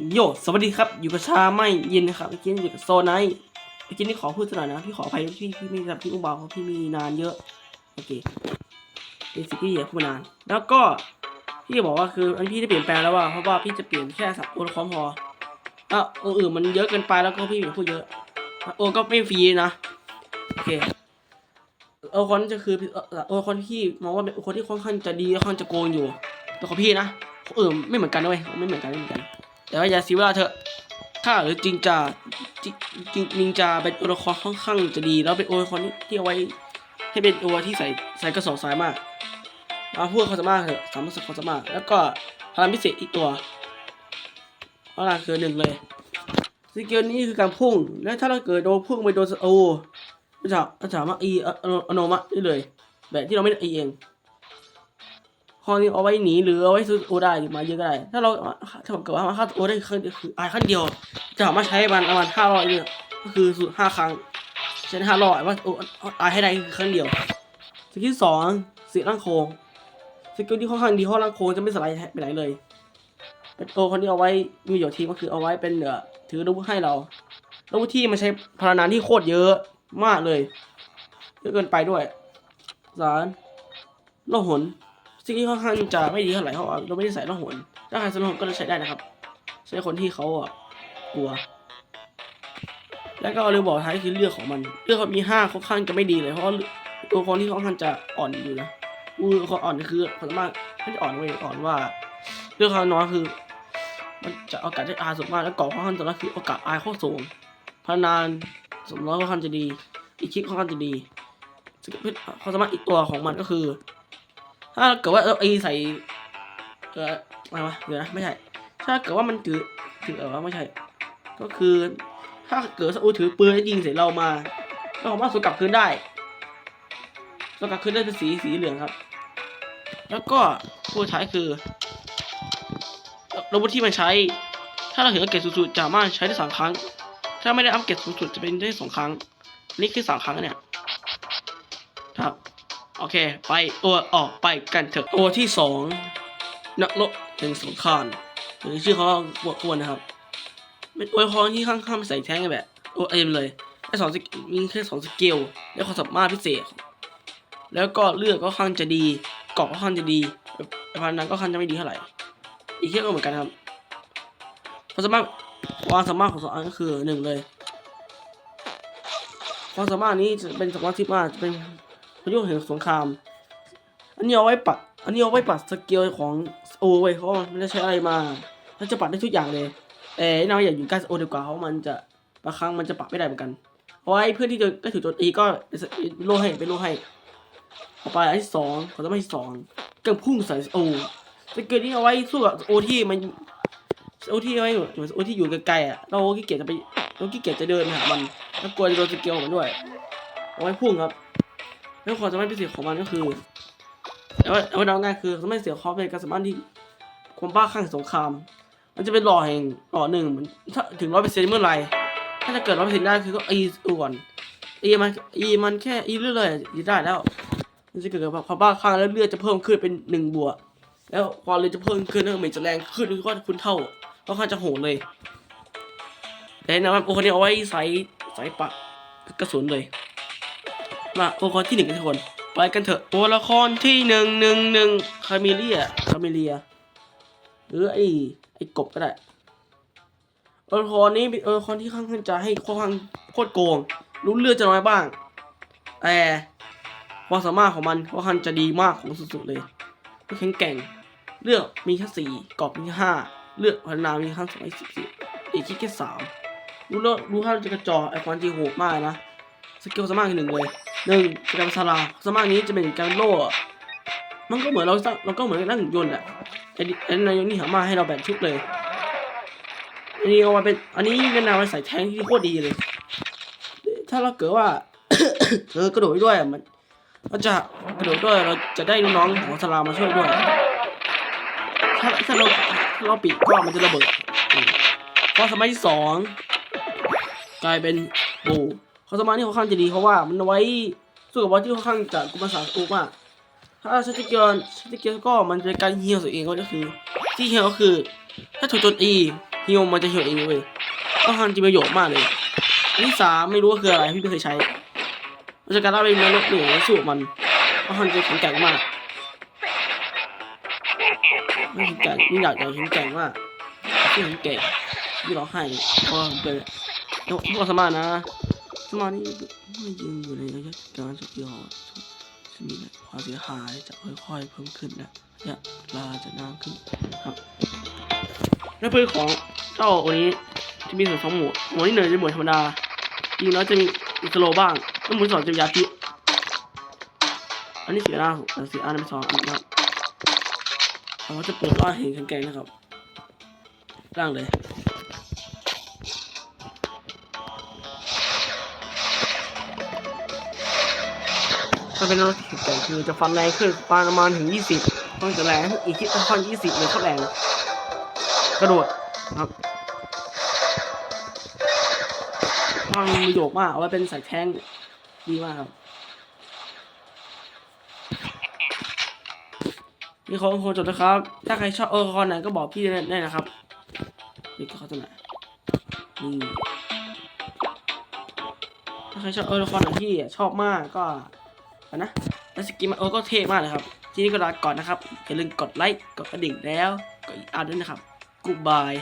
โยสวัสดีครับ อยู่กับชาไม่เย็นนะครับเมื่อกี้อยู่กับโซไนท์เมื่อกี้นี่ขอพูดสักหน่อยนะ พี่ขออภัยพี่พี่ไม่รับพี่อุ้มเบาเพราะพี่มีนานเยอะ โอเคเป็นสิ่งที่อย่าพูดนาน แล้วก็พี่บอกว่าคืออันพี่ได้เปลี่ยนแปลงแล้วว่าเพราะว่าพี่จะเปลี่ยนแค่สับโอนคอมพออะโออื่นมันเยอะเกินไปแล้วก็พี่อย่าพูดเยอะ โอก็ไม่ฟรีนะ โอเคโอคอนจะคือเอ่อโอคอนที่มองว่าเป็นโอคอนที่ค่อนข้างจะดีค่อนข้างจะโกงอยู่ แต่ของพี่นะคนอื่นไม่เหมือนกันนะเว้ยไม่เหมือนกันไม่เหมือนกัน แต่ว่าอย่าเสียเวลาเถอะถ้าหรือจริงจะจริงจริงจาเป็นตัวละครค่อนข้างจะดี แล้วเป็นตัวละครที่เอาไว้ ให้เป็นตัวที่ใส่ใส่กระสอบสายมากมาพูดเขาจะมากเถอะสามารถเขาจะมากแล้วก็พลังพิเศษอีกตัวพลังคือหนึ่งเลยสกิลนี้คือการพุ่ง และถ้าเราเกิดโดนพุ่งไปโดนโอ้จะจะสามารถอีอโนมะได้เลย แบบที่เราไม่ได้เอง ข้อนี้เอาไว้หนีหรือเอาไว้ซื้อโอได้มาเยอะก็ได้ ถ้าเราถ้าเกิดว่ามาฆ่าโอได้คืออายขั้นเดียว จะสามารถใช้มันประมาณห้าร้อยเนี่ยก็คือสุดห้าครั้งใช้ห้าร้อยว่าโออายให้ได้คือครั้งเดียวสกิลที่สองสีร่างโครงสกิลที่ค่อนข้างดีเพราะร่างโครงจะไม่สไลด์ไปไหนเลยเป็นตัวคนที่เอาไว้มีอยู่ทีก็คือเอาไว้เป็นเหนือถืออาวุธให้เราอาวุธที่มันใช้พลังงานที่โคตรเยอะมากเลยเยอะเกินไปด้วยสารโลหน สิ่งที่ค่อนข้างจะไม่ดีเท่าไหร่เพราะเราไม่ได้ใส่ล่องหนถ้าใครสนุกก็จะใช้ได้นะครับใช้คนที่เขาอะกลัว แล้วก็เรือบอกท้ายคือเลือกของมันเลือกเขามีห้าค่อนข้างจะไม่ดีเลยเพราะตัวคนที่ค่อนข้างจะอ่อนอยู่นะอือเขาอ่อนคือเขาสามารถไม่ได้อ่อนเว้ยอ่อนว่าเลือกเขาน้อยคือ มันจะโอกาสได้อายสูงมากแล้วเกาะค่อนข้างจะคือโอกาสอายโคตรสูงพนานสมร้อยค่อนข้างจะดี อีกคลิปค่อนข้างจะดีความสามารถอีกตัวของมันก็คือ ถ้าเกิดว่าเราไอใส่เอออะไรวะเดี๋ยวนะไม่ใช่ ถ้าเกิดว่ามันถือถือเออไม่ใช่ ก็คือ ถ้าเกิดซาอูถือปืนยิงใส่เรามาเราสามารถสวนกลับคืนได้สวนกลับคืนได้เป็นสีสีเหลืองครับ แล้วก็ผู้ท้ายคือระบบที่มันใช้ ถ้าเราถึงอัปเกรดสูงสุดจะสามารถใช้ได้สามครั้ง ถ้าไม่ได้อัปเกรดสูงสุดจะเป็นได้สองครั้ง นี่คือสามครั้งเนี่ย โอเค ไปตัวออกไปกันเถอะตัวที่สองนักรบแห่งสงครามหรือชื่อเขาบวกควรนะครับเป็นตัวละครที่ข้างๆใส่แท้งแบบตัวเอ็มเลยแค่สองสกิลมีแค่สองสกิลและความสามารถพิเศษ แล้วก็เลือกก็ค่อนข้างจะดีเกาะก็ค่อนข้างจะดีแต่พันนั้นก็ค่อนข้างจะไม่ดีเท่าไหร่ อีกแค่ก็เหมือนกันครับความสามารถความสามารถของสองอันก็คือหนึ่งเลยความสามารถนี้จะเป็นสามารถที่ว่าจะเป็น พายุแห่งสงคราม อันนี้เอาไว้ปัด อันนี้เอาไว้ปัดสเกลของโอเว้ยเพราะว่ามันจะใช้อะไรมามันจะปัดได้ทุกอย่างเลยแต่เราอย่าอยู่ใกล้โอดีกว่าเพราะมันจะบางครั้งมันจะปัดไม่ได้เหมือนกันเพราะไอ้เพื่อนที่จะได้ถือตัวตีก็โล่ให้เป็นโล่ให้ต่อไปอันที่สองขอต้องที่สองเกิงพุ่งใส่โอสเกลนี้เอาไว้สู้กับโอที่มันโอที่ไว้อยู่โอที่อยู่ไกลๆอะเราขี้เกียจจะไปเราขี้เกียจจะเดินไปหามันแล้วกลัวจะโดนสเกลมันด้วยเอาไว้พุ่งครับ แล้วความสามารถพิเศษของมันก็คือเอาไว้เอาไว้เดาง่ายคือสามารถเสียคอเป็นการสามารถที่ความบ้าคลั่งสงคราม มันจะเป็นหล่อแห่งหล่อหนึ่งมันถ้าถึงร้อยเปอร์เซ็นต์เมื่อไหร่ถ้าจะเกิดร้อยเปอร์เซ็นต์ได้คือก็อีก่อนอีมันอีมันแค่อีเรื่อยๆจะได้แล้ว มันจะเกิดกับความบ้าคลั่งแล้วเลือดจะเพิ่มขึ้นเป็นหนึ่งบวกแล้วความเลือดจะเพิ่มขึ้นแล้วเหมือนจะแรงขึ้นก็คุณเท่าเพราะข้างจะโหดเลยแต่นะครับโอ้คนนี้เอาไว้ใส่ใส่ปะกระสุนเลย มาตัวละครที่หนึ่งกันทุกคน ไปกันเถอะตัวละครที่หนึ่งหนึ่งหนึ่งคาเมเลียคาเมเลียหรือไอ้ไอ้กบก็ได้ตัวละครนี้เป็นตัวละครที่ค่อนข้างจะให้ค่อนข้างโคตรโกง รู้เลือดจะน้อยบ้างแต่ความสามารถของมันค่อนข้างจะดีมากของสุดๆเลยแข็งแกร่งเลือกมีแค่สี่กรอบมีแค่ห้าเลือกพัฒนามีแค่สองสิบสี่อีกแค่สามรู้เลือกรู้ท่าจะกระจอกไอคอนจีโหดมากนะ สกิลสามารถหนึ่งเลย หนึ่งจการสลาสมารถนี้จะเป็นการโล่มันก็เหมือนเราสร้างเราก็เหมือนนั่งยนต์อะไอ้ไอ้นายนี่สามาให้เราแบ่งชุดเลยอันนี้เอามาเป็นอันนี้แนะนำไว้ใส่แทงที่โคตรดีเลย ถ้าเราเกิดว่าเธอกระโดดด้วยมันเราจะกระโดดด้วยเราจะได้น้องของสลามาช่วยด้วย ถ้าถ้าเราถ้าเราปิดก็มันจะระเบิดอืมข้อสมัยที่สองกลายเป็นบู เขาสมานี่ค่อนข้างจะดีเพราะว่ามันไว้สู้กับบอสที่ค่อนข้างจะกุมภารสารอุกมากถ้าใช้สกิลใช้สกิลก็มันเป็นการเฮีลตัวเองก็คือ ที่เฮีลก็คือ ถ้าถูกโจมตีฮิวมันจะเหี่ยวเองเว้ยก็ฮันจะประโยชน์มากเลยอันที่สามไม่รู้ว่าคืออะไรพี่ไม่เคยใช้มันจะการเอาไปนรกเหนือสู้กับมันก็ฮันจะแข็งแกร่งมากไม่แข็งแกร่งนี่อยากจะแข็งแกร่งมากที่แข็งแกร่งที่ร้องไห้เพราะเป็นแล้วพวกสมาร์ทนะ สมาร์ทนี่ไม่ยืนอยู่ในระยะการสุดยอดจะมีความเสียหายจะค่อยๆเพิ่มขึ้นนะระยะเวลาจะนานขึ้นครับและเพื่อนของเจ้าโอนี้จะมีส่วนสองหมวดหมวดที่หนึ่งจะหมวดธรรมดาจริงแล้วจะมีอิสโลบ้างแล้วหมวดสองจะมียาพิอันนี้เสียหน้าอันเสียอันนี้สองอันนี้ครับเราจะเปิดร่างเห็นแข็งแกร่งนะครับร่างเลย ถ้าเป็นรถที่แข็งแกร่งคือจะฟันแรงขึ้นประมาณถึงยี่สิบต้องจะแรงอีกที่ฟันยี่สิบเลยเขาแรง กระโดดครับฟังประโยคมากเอาไว้เป็นสายแทงดีมากครับนี่เขาคงจบนะครับ ถ้าใครชอบเออคอนไหนก็บอกพี่ได้นะครับนี่ก็เขาตัวไหนนี่ถ้าใครชอบเออละครไหนที่ชอบมากก็ นะแล้วสกินมาโอ้ก็เท่มากเลยครับ ทีนี้ก็ลาก่อนนะครับอย่าลืมกดไลค์กดกระดิ่งแล้วกดอีกอันด้วยนะครับ Goodbye